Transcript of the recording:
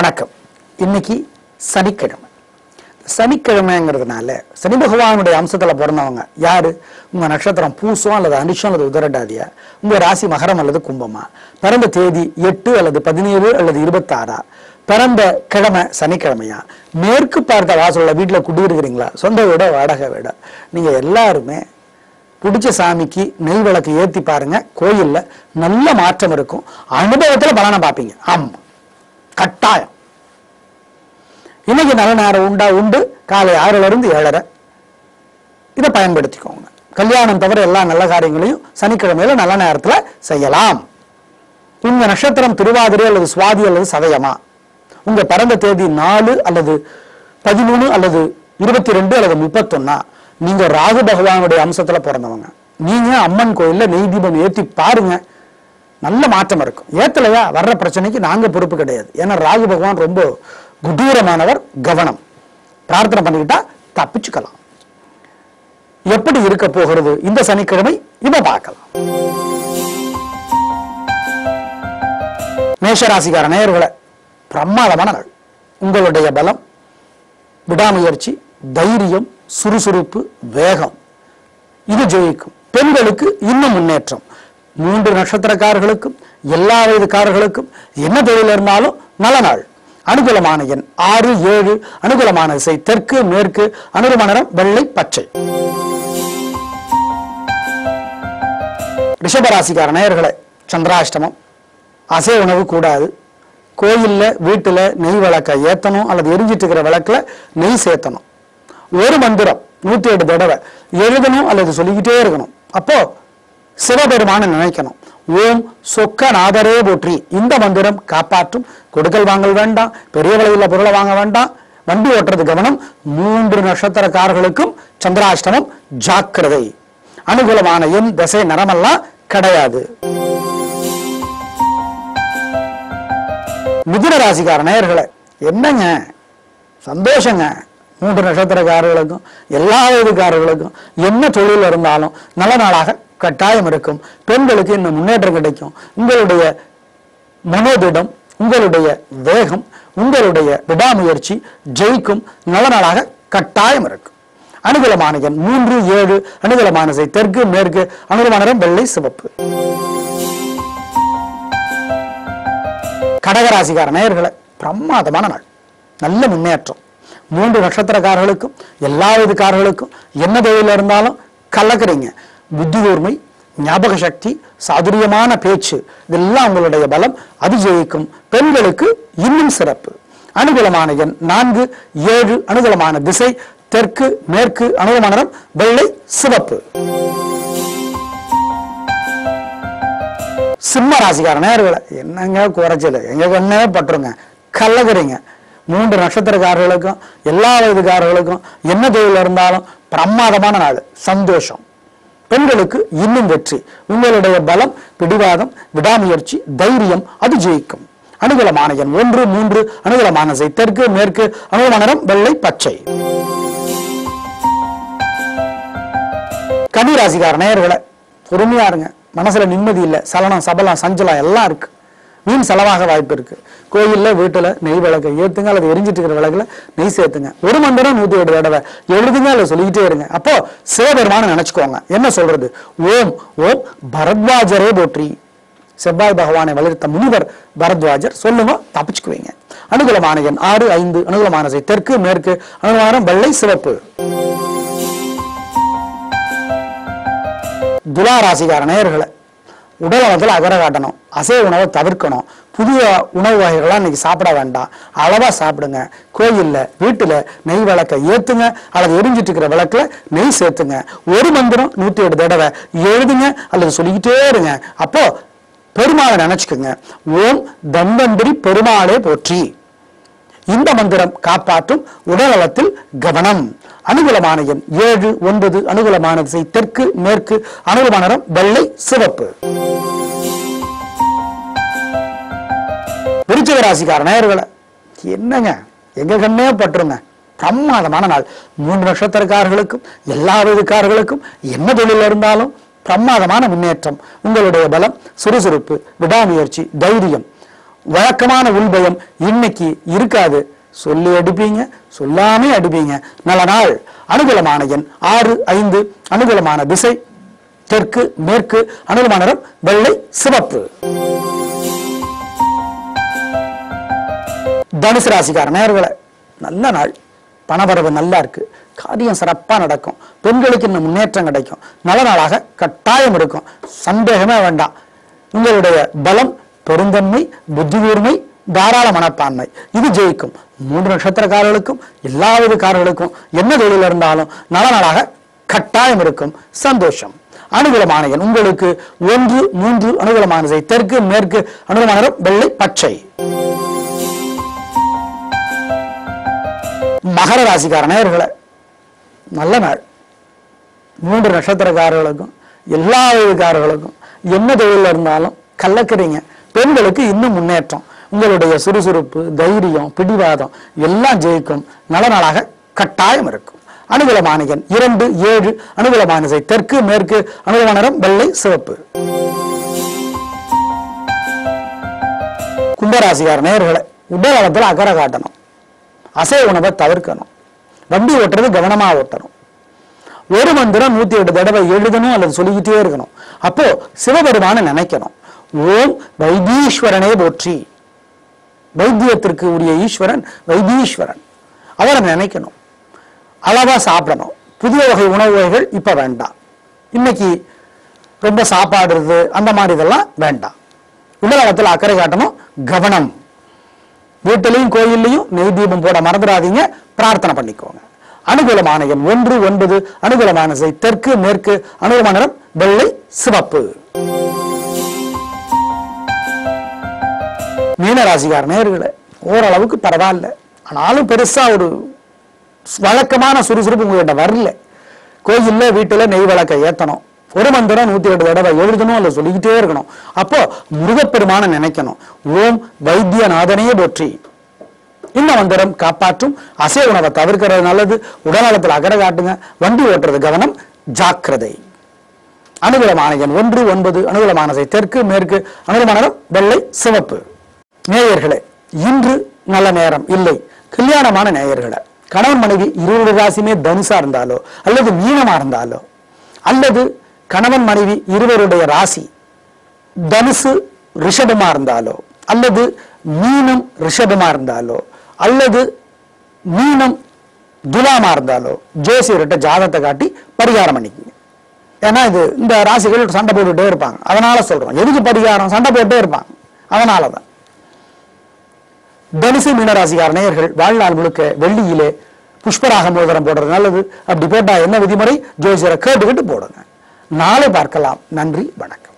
வணக்கம். இன்னைக்கு சனிக்கிழமை. சனிக்கிழமைங்கிறதுனால சனி பகவானுடைய அம்சத்துல பிறந்தவங்க யாரு? உங்க நட்சத்திரம் பூசம் அல்லது அனுஷம் அல்லது உதரடாதியா உங்க ராசி மகரம் அல்லது கும்பமா? பிறந்த தேதி எட்டு அல்லது பதினேழு அல்லது இருபத்தாறா? பிறந்த கிழமை சனிக்கிழமையா? மேற்கு பார்த்த வாசலில் வீட்டில் குடியிருக்கிறீங்களா? சொந்த வீட வாடகை வீட? நீங்க எல்லாருமே பிடிச்ச சாமிக்கு நெய் விளக்கு ஏத்தி பாருங்க. கோயில்ல நல்ல மாற்றம் இருக்கும். அனுபவத்தில் பலனை பார்ப்பீங்க. ஆமாம் கட்டாயம். இன்னைக்கு நல்ல நேரம் உண்டா? உண்டு. காலை ஆறுல இருந்து ஏழரை. இதை பயன்படுத்திக்கோங்க. கல்யாணம் தவிர எல்லா நல்ல காரியங்களையும் சனிக்கிழமையில நல்ல நேரத்துல செய்யலாம். இந்த நட்சத்திரம் திருவாதிரை அல்லது சுவாதி அல்லது சதயமா? உங்க பிறந்த தேதி நாலு அல்லது பதிமூணு அல்லது இருபத்தி ரெண்டு அல்லது முப்பத்தொன்னா? நீங்க ராகு பகவானுடைய அம்சத்துல பிறந்தவங்க. நீங்க அம்மன் கோயில்ல நெய் தீபம் ஏத்தி பாருங்க. நல்ல மாற்றம் இருக்கும். ஏத்தலையா? வர்ற பிரச்சனைக்கு நாங்க பொறுப்பு கிடையாது. ஏன்னா ராகு பகவான் ரொம்ப குடூரமானவர் கவனம். பிரார்த்தனை பண்ணிக்கிட்டா தப்பிச்சுக்கலாம். எப்படி இருக்க போகிறது? இந்த சனிக்கிழமை இதை பார்க்கலாம். மேஷராசிக்கார நேயர்களை பிரமாதமான நாள். உங்களுடைய பலம் விடாமுயற்சி தைரியம் சுறுசுறுப்பு வேகம். இது ஜெயிக்கும். பெண்களுக்கு இன்னும் முன்னேற்றம். மூன்று நட்சத்திரக்காரர்களுக்கும் எல்லா வயதுக்காரர்களுக்கும் என்ன தொழில் இருந்தாலும் நல்ல நாள். அனுகூலமான எண் ஆறு ஏழு அனுகூலமான இசை தெற்கு மேற்கு அனுகூலமான வெள்ளை பச்சை. ரிஷபராசிக்கார நேயர்களை சந்திராஷ்டமம். அசை உணவு கூடாது. கோயில்ல வீட்டுல நெய் விளக்க ஏத்தணும் அல்லது எரிஞ்சிட்டு இருக்கிற விளக்குல நெய் சேர்த்தணும். ஒரு மந்திரம் நூற்றி எட்டு தடவை எழுதணும் அல்லது சொல்லிக்கிட்டே இருக்கணும். அப்போ சிவபெருமான நினைக்கணும். ஓம் சொக்க நாதரே போற்றி. இந்த மந்திரம் காப்பாற்றும். கொடுக்கல் வாங்கல் வேண்டாம். பெரிய விலையில் பொருளை வாங்க வேண்டாம். வண்டி ஓட்டுறது கவனம். மூன்று நட்சத்திரக்காரர்களுக்கும் சந்திராஷ்டமம் ஜாக்கிரதை. அனுகூலமான எண் திசை நரமெல்லாம் கிடையாது. மிதுன ராசிக்கார நேயர்களே என்னங்க? சந்தோஷங்க. மூன்று நட்சத்திரக்காரர்களுக்கும் எல்லா வயதுக்காரர்களுக்கும் என்ன தொழில் இருந்தாலும் நல்ல நாளாக கட்டாயம் இருக்கும். பெண்களுக்கு இன்னும் முன்னேற்றம் கிடைக்கும். உங்களுடைய மனோதிடம் உங்களுடைய வேகம் உங்களுடைய விடாமுயற்சி ஜெயிக்கும் நல்ல நாளாக கட்டாயம் இருக்கும். அனுகூலமான எண் மூன்று ஏழு அனுகூலமான தெற்கு மேற்கு அனுகூலமான வெள்ளை சிவப்பு. கடகராசிக்கார நேயர்களை பிரமாதமான நாள். நல்ல முன்னேற்றம். மூன்று நட்சத்திரக்காரர்களுக்கும் எல்லா விதக்காரர்களுக்கும் என்ன தேவையில் இருந்தாலும் கலக்குறீங்க. புத்தி கூர்மை ஞாபக சக்தி சாதுரியமான பேச்சு இதெல்லாம் உங்களுடைய பலம். அது ஜெயிக்கும். பெண்களுக்கு இன்னும் சிறப்பு. அனுகூலமான எண் நான்கு ஏழு அனுகூலமான திசை தெற்கு மேற்கு அனுகூலமான வெள்ளை சிவப்பு. சிம்ம ராசிக்கார நேர்களை என்னங்க குறைச்சல்? எங்க கண்ணே பட்டுருங்க. கல்லகுறீங்க மூன்று நட்சத்திரக்காரர்களுக்கும் எல்லா வயதுக்காரர்களுக்கும் என்ன தொழில் இருந்தாலும் பிரமாதமான நாள். சந்தோஷம். பெண்களுக்கு இன்னும் வெற்றி. உங்களுடைய பலம் பிடிவாதம் விடாமுயற்சி தைரியம் அது ஜெயிக்கும். அனுகூலமான எண் ஒன்று மூன்று அனுகூலமான திசை தெற்கு மேற்கு அனுகூலமான நிறம் வெள்ளை பச்சை. கன்னிராசிக்கார நேயர்களை பொறுமையா இருங்க. மனசுல நிம்மதி இல்லை சலனம் சபலம் சஞ்சலம் எல்லாம் இருக்கு. வீண் செலவாக வாய்ப்பு இருக்கு. கோயில்ல வீட்டுல நெய் விளக்கு ஏற்றுங்க அல்லது எரிஞ்சிட்டு இருக்கிற விளக்கில் நெய் சேர்த்துங்க. ஒரு மந்திரம் நூத்தி எட்டு தடவை. எழுதுங்க அல்ல சொல்லிக்கிட்டே இருங்க. அப்போ சிவபெருமானு நினைச்சுக்கோங்க. என்ன சொல்றது? ஓம் ஓம் பரத்வாஜரே போற்றி. செவ்வாய் பகவானை வளர்த்த முனிவர் பரத்வாஜர் சொல்லுங்க தப்பிச்சுக்குவீங்க. அனுகூலமான எண் ஆறு ஐந்து அனுகூலமான திசை தெற்கு மேற்கு அனுகூலமான வெள்ளை சிவப்பு. துலா ராசிகார நேயர்களை உடல் நலத்தில் அகர காட்டணும். அசைவ உணவை தவிர்க்கணும். புதிய உணவு வகைகள்லாம் இன்னைக்கு சாப்பிட வேண்டாம். அளவாக சாப்பிடுங்க. கோயிலில் வீட்டில் நெய் விளக்கை ஏற்றுங்க அல்லது எரிஞ்சிட்டு இருக்கிற விளக்கில் நெய் சேர்த்துங்க. ஒரு மந்திரம் நூற்றி எட்டு தடவை எழுதுங்க. அல்லது சொல்லிக்கிட்டே இருங்க. அப்போ பெருமாளை நினச்சிக்கோங்க. ஓம் தம்பந்திரி பெருமாளே போற்றி. இந்த மந்திரம் காப்பாற்றும் உடல்நலத்தில் கவனம். அனுகூலமான எண் ஏழு ஒன்பது அனுகூலமான திசை தெற்கு மேற்கு அனுகூலமான நிறம் வெள்ளை சிவப்பு. விருச்சிக ராசிக்கார நேயர்களை என்னங்க? எங்க கண்ணே பட்டுருங்க. பிரமாதமான நாள். மூன்று நட்சத்திரக்காரர்களுக்கும் எல்லா விதக்காரர்களுக்கும் என்ன தொழில் இருந்தாலும் பிரமாதமான முன்னேற்றம். உங்களுடைய பலம் சுறுசுறுப்பு விடாமுயற்சி தைரியம். வழக்கமான உள்பயம் இன்னைக்கு இருக்காது. சொல்லி அடிப்பீங்க சொல்லாமே அடிப்பீங்க. நல்ல நாள். அனுகூலமான எண் ஆறு ஐந்து. அனுகூலமான திசை தெற்கு மேற்கு. அனுகூலமான நிறம் வெள்ளை சிவப்பு. தனுசு ராசிக்கார நேர்களை நல்ல நாள். பணவரவு நல்லா இருக்கு. காரியம் சிறப்பா நடக்கும். பெண்களுக்கு இன்னும் முன்னேற்றம் கிடைக்கும். நல்ல நாளாக கட்டாயம் இருக்கும். சந்தேகமே வேண்டாம். உங்களுடைய பலம் பெருந்தன்மை புத்தி கூர்மை தாராள மனப்பான்மை. இது ஜெயிக்கும். மூன்று நட்சத்திரக்காரர்களுக்கும் எல்லா விதக்காரர்களுக்கும் என்ன தொழில் இருந்தாலும் நல்ல நாளாக கட்டாயம் இருக்கும். சந்தோஷம். அனுகூலமான எண். உங்களுக்கு ஒன்று மூன்று அனுகூலமான தெற்கு மேற்கு அனுகூலமான வெள்ளை பச்சை. மகர ராசிக்கார நேர்களை நல்ல நாள். மூன்று நட்சத்திரக்காரர்களுக்கும் எல்லா வயதுக்காரர்களுக்கும் என்ன தொழில் இருந்தாலும் கலக்கிறீங்க பெண்களுக்கு இன்னும் முன்னேற்றம். உங்களுடைய சுறுசுறுப்பு தைரியம் பிடிவாதம் எல்லாம் ஜெயிக்கும். நல்ல நாளாக கட்டாயம் இருக்கும். அனுகூலமான இரண்டு ஏழு அனுகூலமான தெற்கு மேற்கு அனுகூலமான வெள்ளை சிவப்பு. கும்பராசிகார நேர்களை உடல் அகர அக்கறை காட்டணும். அசை உணவை தவிர்க்கணும். வண்டி ஓட்டுறது கவனமா ஓட்டணும். ஒரு மந்திரம் நூத்தி எட்டு தடவை எழுதணும் அல்லது சொல்லிக்கிட்டே இருக்கணும். அப்போ சிவபெருமான நினைக்கணும். ஓம் வைத்தீஸ்வரனே போற்றி. வைத்தியத்திற்கு உரிய ஈஸ்வரன் வைத்தீஸ்வரன். அவரை நினைக்கணும். அளவா சாப்பிடணும். புதிய வகை உணவு வகைகள் இப்ப வேண்டாம். இன்னைக்கு ரொம்ப சாப்பாடுறது அந்த மாதிரி இதெல்லாம் வேண்டாம். உடல்நலத்தில் அக்கறை காட்டணும் கவனம். வீட்டிலையும் கோயில்லையும் நெய் தீபம் போட மறந்துடாதீங்க பிரார்த்தனை பண்ணிக்கோங்க. அனுகூலமான எண் ஒன்று ஒன்பது அனுகூலமான தெற்கு மேற்கு அனுகூலமான வெள்ளை சிவப்பு. மீனராசிகார் நேர்களை ஓரளவுக்கு பரவாயில்ல. ஆனாலும் பெருசாக ஒரு வழக்கமான சுறுசுறுப்பு உங்ககிட்ட வரல. கோயிலில் வீட்டில் நெய் விளக்கை ஏற்றணும் ஒரு மந்திரம் நூற்றி ரெண்டு தடவை எழுதணும் அல்ல சொல்லிக்கிட்டே இருக்கணும். அப்போ முருகப்பெருமான நினைக்கணும். ஓம் வைத்தியநாதனையே போற்றி. இந்த மந்திரம் காப்பாற்றும். அசை உணவை தவிர்க்கிறது நல்லது. உடல்நலத்தில் அகரை காட்டுங்க. வண்டி ஓட்டுறது கவனம். ஜாக்கிரதை. அனுகூலமான எண் ஒன்று ஒன்பது. அனுகூலமானதை தெற்கு மேற்கு. அனுகூலமான வெள்ளை சிவப்பு. நேயர்களே இன்று நல்ல நேரம் இல்லை. கல்யாணமான நேயர்களே கணவன் மனைவி இருவருடைய ராசியுமே தனுசா இருந்தாலோ அல்லது மீனமா இருந்தாலோ அல்லது கணவன் மனைவி இருவருடைய ராசி தனுசு ரிஷபமா இருந்தாலோ அல்லது மீனம் ரிஷபமா இருந்தாலோ அல்லது மீனம் துலாமா இருந்தாலோ ஜோசியர்கிட்ட ஜாதத்தை காட்டி பரிகாரம் பண்ணிக்கோங்க. ஏன்னா இது இந்த ராசிகள் சண்டை போட்டுட்டே இருப்பாங்க. அதனால சொல்றோம். எதுக்கு பரிகாரம்? சண்டை போட்டே இருப்பாங்க. அதனாலதான். தனுசு மீனராசிகார நேயர்கள் வாழ்நாள் முழுக்க வெள்ளியிலே புஷ்பராக மோதிரம் போடுறது நல்லது. அப்படி போட்டா என்ன விதிமுறை? ஜோசியரை கேட்டுக்கிட்டு போடுங்க. நாளை பார்க்கலாம். நன்றி வணக்கம்.